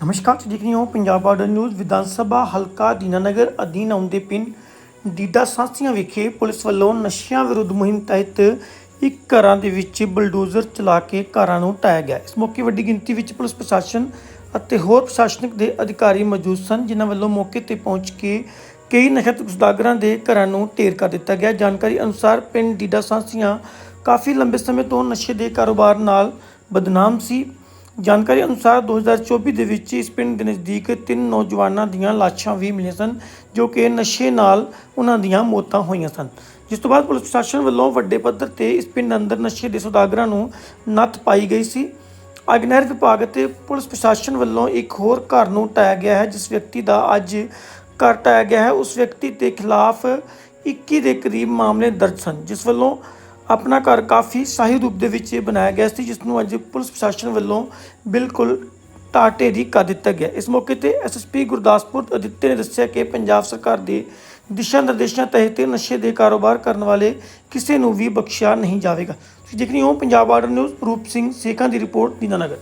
ਨਮਸਕਾਰ, ਤੁਸੀਂ ਦੇਖ ਰਹੇ ਹੋ ਪੰਜਾਬ ਬਾਰਡਰ ਨਿਊਜ਼। ਵਿਧਾਨ ਸਭਾ ਹਲਕਾ ਦੀਨਾਨਗਰ ਅਧੀਨ ਆਉਂਦੇ ਪਿੰਡ ਡੀਡਾ ਸਾਂਸੀਆਂ ਵਿਖੇ ਪੁਲਿਸ ਵੱਲੋਂ ਨਸ਼ਿਆਂ ਵਿਰੁੱਧ ਮੁਹਿੰਮ ਤਹਿਤ ਇੱਕ ਘਰਾਂ ਦੇ ਵਿੱਚ ਬਲਡੋਜ਼ਰ ਚਲਾ ਕੇ ਘਰਾਂ ਨੂੰ ਢਾਇਆ ਗਿਆ। ਇਸ ਮੌਕੇ ਵੱਡੀ ਗਿਣਤੀ ਵਿੱਚ ਪੁਲਿਸ ਪ੍ਰਸ਼ਾਸਨ ਅਤੇ ਹੋਰ ਪ੍ਰਸ਼ਾਸਨਿਕ ਦੇ ਅਧਿਕਾਰੀ ਮੌਜੂਦ ਸਨ, ਜਿਨ੍ਹਾਂ ਵੱਲੋਂ ਮੌਕੇ ਤੇ ਪਹੁੰਚ ਕੇ ਕਈ ਨਸ਼ਤ ਸੁਦਾਗਰਾਂ ਦੇ ਘਰਾਂ ਨੂੰ ਢੇਰ ਕਰ ਦਿੱਤਾ ਗਿਆ। ਜਾਣਕਾਰੀ ਅਨੁਸਾਰ ਪਿੰਡ ਡੀਡਾ ਸਾਂਸੀਆਂ ਕਾਫੀ ਲੰਬੇ ਸਮੇਂ ਤੋਂ ਨਸ਼ੇ ਦੇ ਕਾਰੋਬਾਰ ਨਾਲ ਬਦਨਾਮ ਸੀ। ਜਾਣਕਾਰੀ ਅਨੁਸਾਰ 2024 ਦੇ ਵਿੱਚ ਇਸ ਪਿੰਡ ਦੇ ਨਜ਼ਦੀਕ ਤਿੰਨ ਨੌਜਵਾਨਾਂ ਦੀਆਂ ਲਾਸ਼ਾਂ ਵੀ ਮਿਲੀਆਂ ਸਨ, ਜੋ ਕਿ ਨਸ਼ੇ ਨਾਲ ਉਹਨਾਂ ਦੀਆਂ ਮੌਤਾਂ ਹੋਈਆਂ ਸਨ। ਜਿਸ ਤੋਂ ਬਾਅਦ ਪੁਲਿਸ ਪ੍ਰਸ਼ਾਸਨ ਵੱਲੋਂ ਵੱਡੇ ਪੱਧਰ ਤੇ ਇਸ ਪਿੰਡ ਅੰਦਰ ਨਸ਼ੇ ਦੇ ਸੁਦਾਗਰਾਂ ਨੂੰ ਨੱਥ ਪਾਈ ਗਈ ਸੀ। ਅਗਨਹਿਰ ਵਿਭਾਗ ਅਤੇ ਪੁਲਿਸ ਪ੍ਰਸ਼ਾਸਨ ਵੱਲੋਂ ਇੱਕ ਹੋਰ ਘਰ ਨੂੰ ਟਾਇਆ ਗਿਆ ਹੈ, ਜਿਸ ਵਿਅਕਤੀ ਦਾ ਅੱਜ ਘਰ ਟਾਇਆ ਗਿਆ ਹੈ। ਉਸ ਵਿਅਕਤੀ ਦੇ ਖਿਲਾਫ 21 ਦੇ ਕਰੀਬ ਮਾਮਲੇ ਦਰਜ ਸਨ, ਜਿਸ ਵੱਲੋਂ ਆਪਣਾ ਘਰ ਕਾਫੀ ਸ਼ਾਹੀ ਰੂਪ ਦੇ ਵਿੱਚ ਬਣਾਇਆ ਗਿਆ ਸੀ ਜਿਸ ਨੂੰ ਅੱਜ ਪੁਲਿਸ ਪ੍ਰਸ਼ਾਸਨ ਵੱਲੋਂ ਬਿਲਕੁਲ ਟਾਟੇ ਦੀ ਕਰ ਦਿੱਤਾ ਗਿਆ। ਇਸ ਮੌਕੇ ਤੇ ਐਸਐਸਪੀ ਗੁਰਦਾਸਪੁਰ ਅਦਿੱਤੇ ਨੇ ਦੱਸਿਆ ਕਿ ਪੰਜਾਬ ਸਰਕਾਰ ਦੇ ਦਿਸ਼ਾ ਨਿਰਦੇਸ਼ਾਂ ਤਹਿਤ ਨਸ਼ੇ ਦੇ ਕਾਰੋਬਾਰ ਕਰਨ ਵਾਲੇ ਕਿਸੇ ਨੂੰ ਵੀ ਬਖਸ਼ਿਆ ਨਹੀਂ ਜਾਵੇਗਾ। ਤੁਸੀਂ ਦੇਖ ਰਹੇ ਹੋ ਪੰਜਾਬ ਬਾਰਡਰ ਨਿਊਜ਼, ਰੂਪ ਸਿੰਘ ਸੇਖਾਂ ਦੀ ਰਿਪੋਰਟ ਦੀਨਾਨਗਰ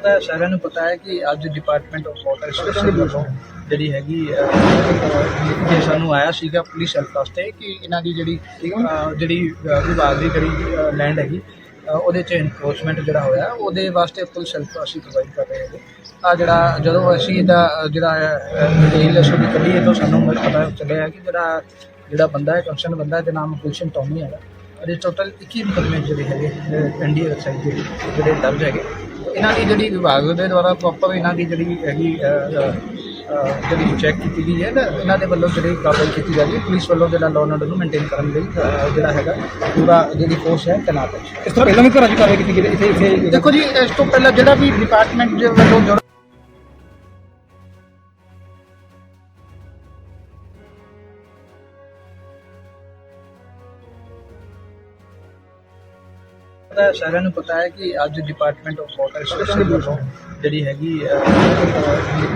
ਪਤਾ ਸਾਰਿਆਂ ਨੂੰ ਪਤਾ ਹੈ ਕਿ ਅੱਜ ਡਿਪਾਰਟਮੈਂਟ ਆਫ ਵਾਟਰ ਰਿਸੋਰਸਿਸ ਵੱਲੋਂ ਜਿਹੜੀ ਹੈਗੀ ਅਹ, ਅਹ, ਸਾਨੂੰ ਆਇਆ ਸੀਗਾ ਪੁਲਿਸ ਹੈਲਪ ਵਾਸਤੇ ਕਿ ਇਹਨਾਂ ਦੀ ਜਿਹੜੀ ਜਿਹੜੀ ਵਿਭਾਗ ਦੀ ਜਿਹੜੀ ਲੈਂਡ ਹੈਗੀ ਉਹਦੇ 'ਚ ਇਨਫੋਰਸਮੈਂਟ ਜਿਹੜਾ ਹੋਇਆ ਉਹਦੇ ਵਾਸਤੇ ਪੁਲਿਸ ਹੈਲਪ ਅਸੀਂ ਪ੍ਰੋਵਾਈਡ ਕਰ ਰਹੇ ਹਾਂ ਆ ਜਿਹੜਾ ਜਦੋਂ ਅਸੀਂ ਇਹਦਾ ਜਿਹੜਾ ਡਿਟੇਲ ਅਸੀਂ ਕੱਢੀ ਇਹ ਤੋਂ ਸਾਨੂੰ ਪਤਾ ਚੱਲਿਆ ਕਿ ਜਿਹੜਾ ਜਿਹੜਾ ਬੰਦਾ ਹੈ ਕੰਸਰਨ ਬੰਦਾ ਹੈ ਤੇ ਨਾਮ ਗੁਲਸ਼ਨ ਟੋਮੀ ਹੈਗਾ। ਇਹਦੇ ਟੋਟਲ 21 ਮੁਕੱਦਮੇ ਜਿਹੜੇ ਹੈਗੇ ਐਨਡੀਏ ਵੈਬਸਾਈਟ ਦੇ ਜਿਹੜੇ ਦਰਜ ਹੈਗੇ। ਇਹਨਾਂ ਦੀ ਜਿਹੜੀ ਵਿਭਾਗ ਦੇ ਦੁਆਰਾ ਪ੍ਰੋਪਰ ਇਹਨਾਂ ਦੀ ਜਿਹੜੀ ਹੈਗੀ ਜਿਹੜੀ ਚੈੱਕ ਕੀਤੀ ਗਈ ਹੈ ਤਾਂ ਇਹਨਾਂ ਦੇ ਵੱਲੋਂ ਜਿਹੜੀ ਕਾਰਵਾਈ ਕੀਤੀ ਜਾ ਰਹੀ ਹੈ। ਪੁਲਿਸ ਵੱਲੋਂ ਜਿਹੜਾ ਲਾਅ ਆਰਡਰ ਨੂੰ ਮੇਨਟੇਨ ਕਰਨ ਲਈ ਜਿਹੜਾ ਹੈਗਾ ਪੂਰਾ ਜਿਹੜੀ ਫੋਰਸ ਹੈ ਤੈਨਾਤ ਹੈ। ਇਸ ਤੋਂ ਪਹਿਲਾਂ ਵੀ ਘਰਾਂ 'ਚ ਕਾਰਵਾਈ ਕੀਤੀ ਗਈ ਇੱਥੇ ਇੱਥੇ ਦੇਖੋ ਜੀ ਇਸ ਤੋਂ ਪਹਿਲਾਂ ਜਿਹੜਾ ਵੀ ਡਿਪਾਰਟਮੈਂਟ ਦੇ ਵੱਲੋਂ ਜੋ ਪਤਾ ਹੈ ਸਾਰਿਆਂ ਨੂੰ ਪਤਾ ਹੈ ਕਿ ਅੱਜ ਡਿਪਾਰਟਮੈਂਟ ਆਫ ਵਾਟਰ ਰਿਸੋਰਸਿਸ ਵੱਲੋਂ ਜਿਹੜੀ ਹੈਗੀ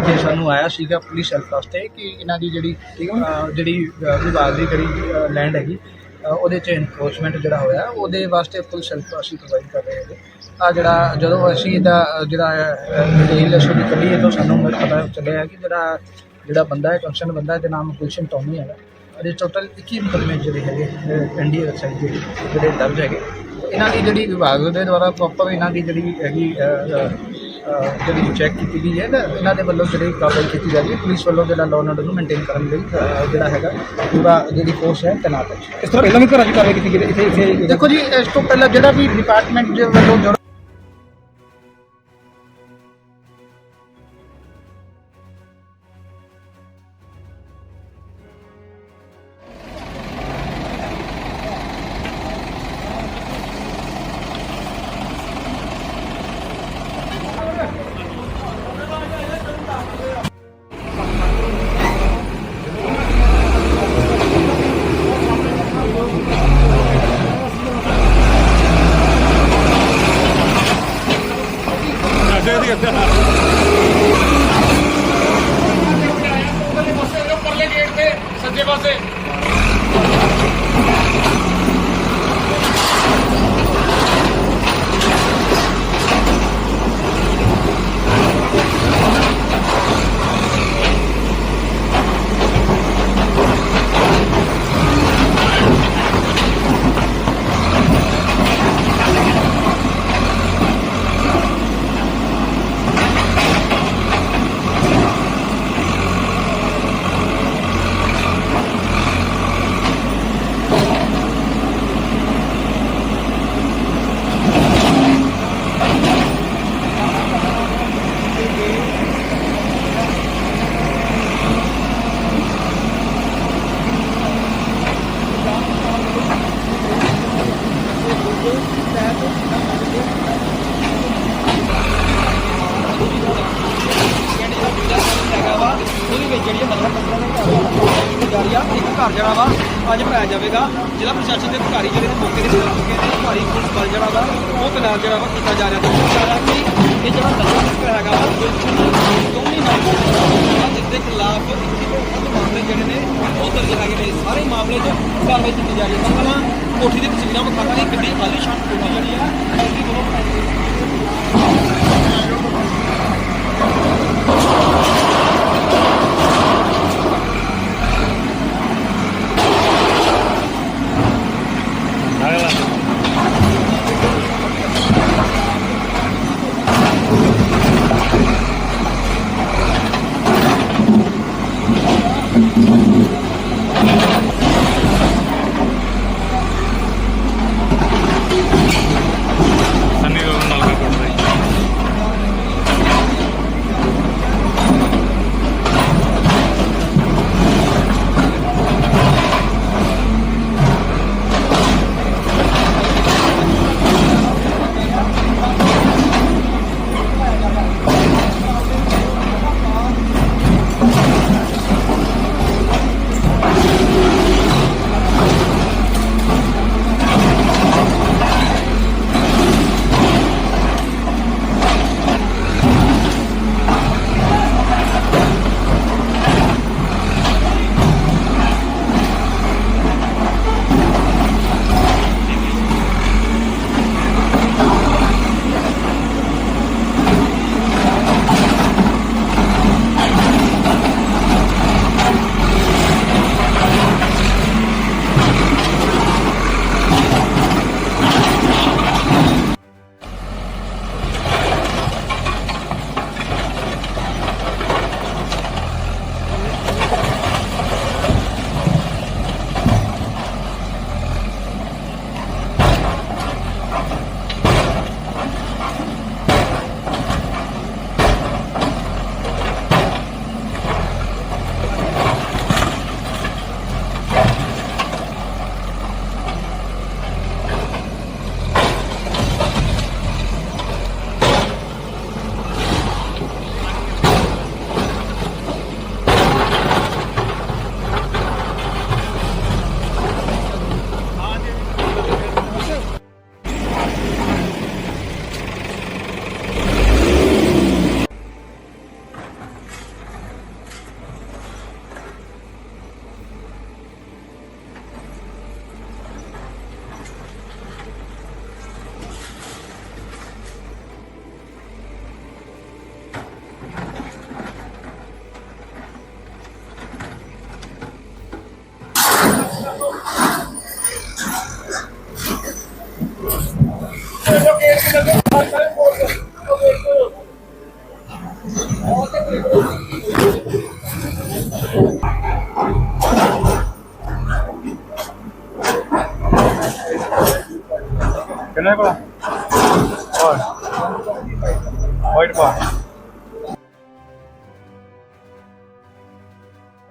ਇਹ ਸਾਨੂੰ ਆਇਆ ਸੀਗਾ ਪੁਲਿਸ ਹੈਲਪ ਵਾਸਤੇ ਕਿ ਇਹਨਾਂ ਦੀ ਜਿਹੜੀ ਜਿਹੜੀ ਵਿਭਾਗ ਦੀ ਜਿਹੜੀ ਲੈਂਡ ਹੈਗੀ ਉਹਦੇ 'ਚ ਇਨਕਰੋਚਮੈਂਟ ਜਿਹੜਾ ਹੋਇਆ ਉਹਦੇ ਵਾਸਤੇ ਪੁਲਿਸ ਹੈਲਪ ਅਸੀਂ ਪ੍ਰੋਵਾਈਡ ਕਰ ਰਹੇ ਹਾਂ ਆ ਜਿਹੜਾ ਜਦੋਂ ਅਸੀਂ ਇਹਦਾ ਜਿਹੜਾ ਡਿਟੇਲ ਅਸੀਂ ਕੱਢੀ ਤੋਂ ਸਾਨੂੰ ਪਤਾ ਚੱਲਿਆ ਕਿ ਜਿਹੜਾ ਜਿਹੜਾ ਬੰਦਾ ਹੈ ਕੰਸਰਨ ਬੰਦਾ ਹੈ ਤੇ ਨਾਮ ਗੁਲਸ਼ਨ ਟੋਮੀ ਹੈਗਾ। ਇਹਦੇ ਟੋਟਲ 21 ਮੁਕੱਦਮੇ ਜਿਹੜੇ ਹੈਗੇ ਐਨਡੀਏ ਵੈਬਸਾਈਟ ਦੇ ਜਿਹੜੇ ਦਰਜ ਹੈਗੇ। ਇਹਨਾਂ ਦੀ ਜਿਹੜੀ ਵਿਭਾਗ ਦੇ ਦੁਆਰਾ ਪ੍ਰੋਪਰ ਇਹਨਾਂ ਦੀ ਜਿਹੜੀ ਹੈਗੀ ਜਿਹੜੀ ਚੈੱਕ ਕੀਤੀ ਗਈ ਹੈ ਨਾ ਇਹਨਾਂ ਦੇ ਵੱਲੋਂ ਜਿਹੜੀ ਕਾਰਵਾਈ ਕੀਤੀ ਜਾ ਰਹੀ ਹੈ। ਪੁਲਿਸ ਵੱਲੋਂ ਜਿਹੜਾ ਲਾਅ ਆਰਡਰ ਨੂੰ ਮੇਨਟੇਨ ਕਰਨ ਲਈ ਜਿਹੜਾ ਹੈਗਾ ਪੂਰਾ ਜਿਹੜੀ ਫੋਰਸ ਹੈ ਤੈਨਾਤ ਹੈ। ਇਸ ਤੋਂ ਪਹਿਲਾਂ ਵੀ ਘਰਾਂ 'ਚ ਕਾਰਵਾਈ ਕੀਤੀ ਗਈ ਇੱਥੇ ਇੱਥੇ ਦੇਖੋ ਜੀ ਇਸ ਤੋਂ ਪਹਿਲਾਂ ਜਿਹੜਾ ਵੀ ਡਿਪਾਰਟਮੈਂਟ ਦੇ ਵੱਲੋਂ ਹੱਥ ਪਰਲੇ ਗੇਟ ਤੇ ਸੱਜੇ ਪਾਸੇ ਇੱਕ ਘਰ ਜਿਹੜਾ ਵਾ ਅੱਜ ਪਾਇਆ ਜਾਵੇਗਾ। ਜ਼ਿਲ੍ਹਾ ਪ੍ਰਸ਼ਾਸਨ ਦੇ ਅਧਿਕਾਰੀ ਜਿਹੜੇ ਨੇ ਮੌਕੇ ਤੇ ਪਹੁੰਚ ਚੁੱਕੇ ਨੇ। ਅਧਿਕਾਰੀ ਪੁਲਿਸ ਬਲ ਜਿਹੜਾ ਵਾ, ਉਹ ਤਨਾਲ ਜਿਹੜਾ ਵਾ ਕੀਤਾ ਜਾ ਰਿਹਾ। ਤੇ ਦੱਸਿਆ ਕਿ ਇਹ ਜਿਹੜਾ ਨਸ਼ਾ ਤਸਕਰ ਹੈਗਾ ਵਾ ਦੋਵੇਂ ਨਾਮ ਜਿਸ ਦੇ ਖਿਲਾਫ ਇੱਕੀ ਤੋਂ ਮਾਮਲੇ ਜਿਹੜੇ ਨੇ, ਉਹ ਦਰਜ ਹੈਗੇ ਨੇ। ਸਾਰੇ ਮਾਮਲੇ 'ਚ ਕਾਰਵਾਈ ਕੀਤੀ ਜਾ ਰਹੀ ਹੈ। ਪਹਿਲਾਂ ਕੋਠੀ ਦੀ ਤਸਵੀਰਾਂ ਵਿਖਾਣਾ ਦੀ ਕਿੰਨੀ ਆਲੀਸ਼ਾਨ ਕੋਠੀ ਜਿਹੜੀ ਆ ਐਸਡੀ ਵੱਲੋਂ ਬਣਾਈ ਗਈ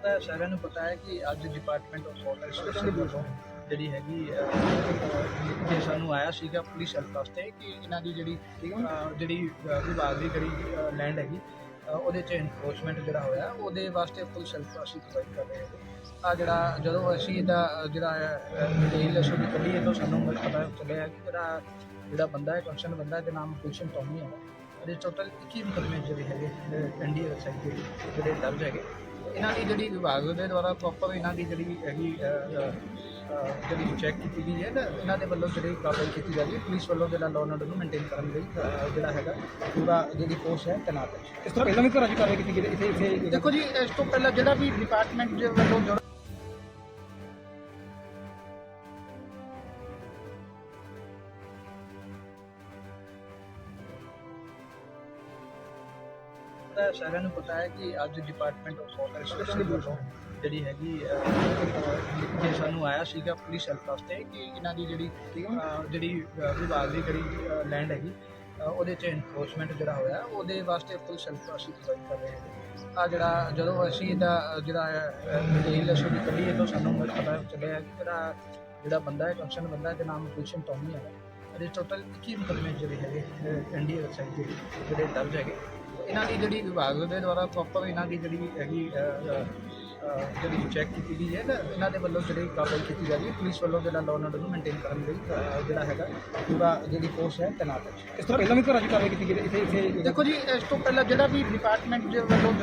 ਤਾਂ ਸਾਰਿਆਂ ਨੂੰ ਪਤਾ ਹੈ ਕਿ ਅੱਜ ਡਿਪਾਰਟਮੈਂਟ ਆਫ ਵਾਟਰ ਰਿਸੋਰਸਿਸ ਵੱਲੋਂ ਜਿਹੜੀ ਹੈਗੀ ਅਹ, ਜੇ ਸਾਨੂੰ ਆਇਆ ਸੀਗਾ ਪੁਲਿਸ ਹੈਲਪ ਵਾਸਤੇ ਕਿ ਇਹਨਾਂ ਦੀ ਜਿਹੜੀ ਜਿਹੜੀ ਵਿਭਾਗ ਦੀ ਜਿਹੜੀ ਲੈਂਡ ਹੈਗੀ ਉਹਦੇ ਚ ਇਨਕਰੋਚਮੈਂਟ ਜਿਹੜਾ ਹੋਇਆ ਉਹਦੇ ਵਾਸਤੇ ਪੁਲਿਸ ਹੈਲਪ ਅਸੀਂ ਪ੍ਰੋਵਾਈਡ ਕਰ ਰਹੇ ਹਾਂ। ਆ ਜਿਹੜਾ ਜਦੋਂ ਅਸੀਂ ਇਹਦਾ ਜਿਹੜਾ ਡਿਟੇਲ ਅਸੀਂ ਕੱਢੀ ਹੈ ਤਾਂ ਸਾਨੂੰ ਪਤਾ ਚੱਲਿਆ ਕਿ ਜਿਹੜਾ ਜਿਹੜਾ ਬੰਦਾ ਹੈ ਕੰਸਰਨ ਬੰਦਾ ਹੈ ਦੇ ਨਾਮ ਕੁਲਸ਼ਨ ਟੋਮੀ ਹੈ। ਇਹਦੇ ਟੋਟਲ 21 ਮੁਕਦਮੇ ਜਿਹੜੇ ਹੈਗੇ ਐਨਡੀਏ ਵੈਬਸਾਈਟ ਤੇ ਜਿਹੜੇ ਦਰਜ ਹੈਗੇ। ਇਹਨਾਂ ਦੀ ਜਿਹੜੀ ਵਿਭਾਗ ਦੇ ਦੁਆਰਾ ਪ੍ਰੋਪਰ ਇਹਨਾਂ ਦੀ ਜਿਹੜੀ ਹੈਗੀ ਜਿਹੜੀ ਚੈੱਕ ਕੀਤੀ ਗਈ ਹੈ ਨਾ ਇਹਨਾਂ ਦੇ ਵੱਲੋਂ ਜਿਹੜੀ ਕਾਰਵਾਈ ਕੀਤੀ ਜਾ ਰਹੀ ਹੈ। ਪੁਲਿਸ ਵੱਲੋਂ ਜਿਹੜਾ ਲਾਅ ਆਰਡਰ ਨੂੰ ਮੇਨਟੇਨ ਕਰਨ ਲਈ ਜਿਹੜਾ ਹੈਗਾ ਪੂਰਾ ਜਿਹੜੀ ਫੋਰਸ ਹੈ ਤੈਨਾਤ ਹੈ। ਇਸ ਤੋਂ ਪਹਿਲਾਂ ਵੀ ਘਰਾਂ 'ਚ ਕਾਰਵਾਈ ਕੀਤੀ ਗਈ ਇੱਥੇ ਇੱਥੇ ਦੇਖੋ ਜੀ ਇਸ ਤੋਂ ਪਹਿਲਾਂ ਜਿਹੜਾ ਵੀ ਡਿਪਾਰਟਮੈਂਟ ਦੇ ਵੱਲੋਂ ਸਾਰਿਆਂ ਨੂੰ ਪਤਾ ਹੈ ਕਿ ਅੱਜ ਡਿਪਾਰਟਮੈਂਟ ਆਫ ਵਾਟਰ ਰਿਸੋਰਸਿਸ ਵੱਲੋਂ ਜਿਹੜੀ ਹੈਗੀ ਅਹ, ਜੇ ਸਾਨੂੰ ਆਇਆ ਸੀਗਾ ਪੁਲਿਸ ਹੈਲਪ ਵਾਸਤੇ ਕਿ ਇਹਨਾਂ ਦੀ ਜਿਹੜੀ ਜਿਹੜੀ ਵਿਭਾਗ ਦੀ ਜਿਹੜੀ ਲੈਂਡ ਹੈਗੀ ਉਹਦੇ ਚ ਇਨਫੋਰਸਮੈਂਟ ਜਿਹੜਾ ਹੋਇਆ ਉਹਦੇ ਵਾਸਤੇ ਪੁਲਿਸ ਹੈਲਪ ਅਸੀਂ ਪ੍ਰੋਵਾਈਡ ਕਰ ਰਹੇ ਹਾਂ। ਆ ਜਿਹੜਾ ਜਦੋਂ ਅਸੀਂ ਇਹਦਾ ਜਿਹੜਾ ਡਿਟੇਲ ਅਸੀਂ ਕੱਢੀ ਹੈ ਤਾਂ ਸਾਨੂੰ ਪਤਾ ਚੱਲਿਆ ਕਿ ਜਿਹੜਾ ਜਿਹੜਾ ਬੰਦਾ ਹੈ ਕੰਸਰਨ ਬੰਦਾ ਹੈ ਦੇ ਨਾਮ ਕੁਲਸ਼ਨ ਟੋਮੀ ਹੈ ਇਹਦੇ ਟੋਟਲ 21 ਮੁਕਦਮੇ ਜਿਹੜੇ ਹੈਗੇ ਐਨਡੀਏ ਵੈਬਸਾਈਟ ਤੇ ਜਿਹੜੇ ਦਰਜ ਹੈਗੇ। ਇਹਨਾਂ ਦੀ ਜਿਹੜੀ ਵਿਭਾਗ ਦੇ ਦੁਆਰਾ ਪ੍ਰੋਪਰ ਇਹਨਾਂ ਦੀ ਜਿਹੜੀ ਹੈਗੀ ਜਿਹੜੀ ਚੈੱਕ ਕੀਤੀ ਗਈ ਹੈ ਨਾ ਇਹਨਾਂ ਦੇ ਵੱਲੋਂ ਜਿਹੜੀ ਕਾਰਵਾਈ ਕੀਤੀ ਜਾ ਰਹੀ ਹੈ। ਪੁਲਿਸ ਵੱਲੋਂ ਜਿਹੜਾ ਲਾਅ ਆਰਡਰ ਨੂੰ ਮੇਨਟੇਨ ਕਰਨ ਲਈ ਜਿਹੜਾ ਹੈਗਾ ਪੂਰਾ ਜਿਹੜੀ ਫੋਰਸ ਹੈ ਤੈਨਾਤ ਹੈ। ਇਸ ਤੋਂ ਪਹਿਲਾਂ ਵੀ ਘਰਾਂ 'ਚ ਕਾਰਵਾਈ ਕੀਤੀ ਗਈ ਇੱਥੇ ਇੱਥੇ ਦੇਖੋ ਜੀ ਇਸ ਤੋਂ ਪਹਿਲਾਂ ਜਿਹੜਾ ਵੀ ਡਿਪਾਰਟਮੈਂਟ ਦੇ ਵੱਲੋਂ